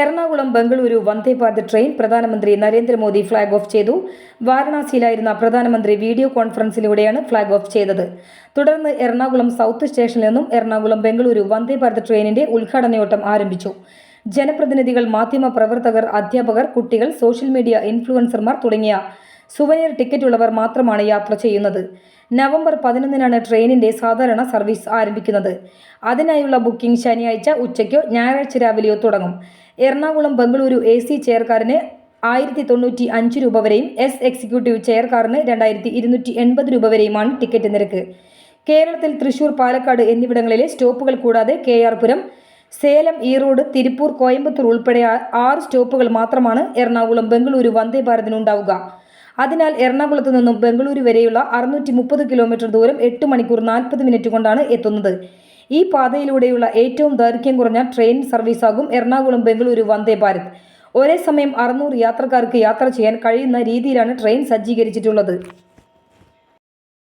Ernakulam Bengaluru Vande Bharat train പ്രധാനമന്ത്രി Narendra Modi flag off ചെയ്തു. വാരണാസിയിലായിരുന്ന പ്രധാനമന്ത്രി വീഡിയോ കോൺഫറൻസിലൂടെയാണ് ഫ്ളാഗ് ഓഫ് ചെയ്തത്. തുടർന്ന് എറണാകുളം സൗത്ത് സ്റ്റേഷനിൽ നിന്നും എറണാകുളം ബംഗളൂരു വന്ദേ ഭാരത് ട്രെയിനിന്റെ ഉദ്ഘാടനയോട്ടം ആരംഭിച്ചു. ജനപ്രതിനിധികൾ മാധ്യമ പ്രവർത്തകർ അധ്യാപകർ കുട്ടികൾ സോഷ്യൽ മീഡിയ ഇൻഫ്ലുവൻസർമാർ തുടങ്ങിയ സുവനീർ ടിക്കറ്റ് ഉള്ളവർ മാത്രമാണ് യാത്ര ചെയ്യുന്നത്. നവംബർ പതിനൊന്നിനാണ് ട്രെയിനിന്റെ സാധാരണ സർവീസ് ആരംഭിക്കുന്നത്. അതിനായുള്ള ബുക്കിംഗ് ശനിയാഴ്ച ഉച്ചയ്ക്കോ ഞായറാഴ്ച രാവിലെയോ തുടങ്ങും. എറണാകുളം ബംഗളൂരു എ സി ചെയർകാരന് ആയിരത്തി തൊണ്ണൂറ്റി അഞ്ച് രൂപ വരെയും എസ് എക്സിക്യൂട്ടീവ് ചെയർകാറിന് രണ്ടായിരത്തി ഇരുന്നൂറ്റി എൺപത് രൂപ വരെയുമാണ് ടിക്കറ്റ് നിരക്ക്. കേരളത്തിൽ തൃശൂർ പാലക്കാട് എന്നിവിടങ്ങളിലെ സ്റ്റോപ്പുകൾ കൂടാതെ കെ ആർ പുരം സേലം ഈറോഡ് തിരുപ്പൂർ കോയമ്പത്തൂർ ഉൾപ്പെടെ ആറ് സ്റ്റോപ്പുകൾ മാത്രമാണ് എറണാകുളം ബംഗളൂരു വന്ദേ ഭാരതിനുണ്ടാവുക. അതിനാൽ എറണാകുളത്ത് നിന്നും ബംഗളൂരു വരെയുള്ള അറുന്നൂറ്റി മുപ്പത് കിലോമീറ്റർ ദൂരം എട്ട് മണിക്കൂർ നാൽപ്പത് മിനിറ്റ് കൊണ്ടാണ് എത്തുന്നത്. ഈ പാതയിലൂടെയുള്ള ഏറ്റവും ദൈർഘ്യം കുറഞ്ഞ ട്രെയിൻ സർവീസാകും എറണാകുളം ബംഗളൂരു വന്ദേ ഭാരത്. ഒരേ സമയം അറുന്നൂറ് യാത്രക്കാർക്ക് യാത്ര ചെയ്യാൻ കഴിയുന്ന രീതിയിലാണ് ട്രെയിൻ സജ്ജീകരിച്ചിട്ടുള്ളത്.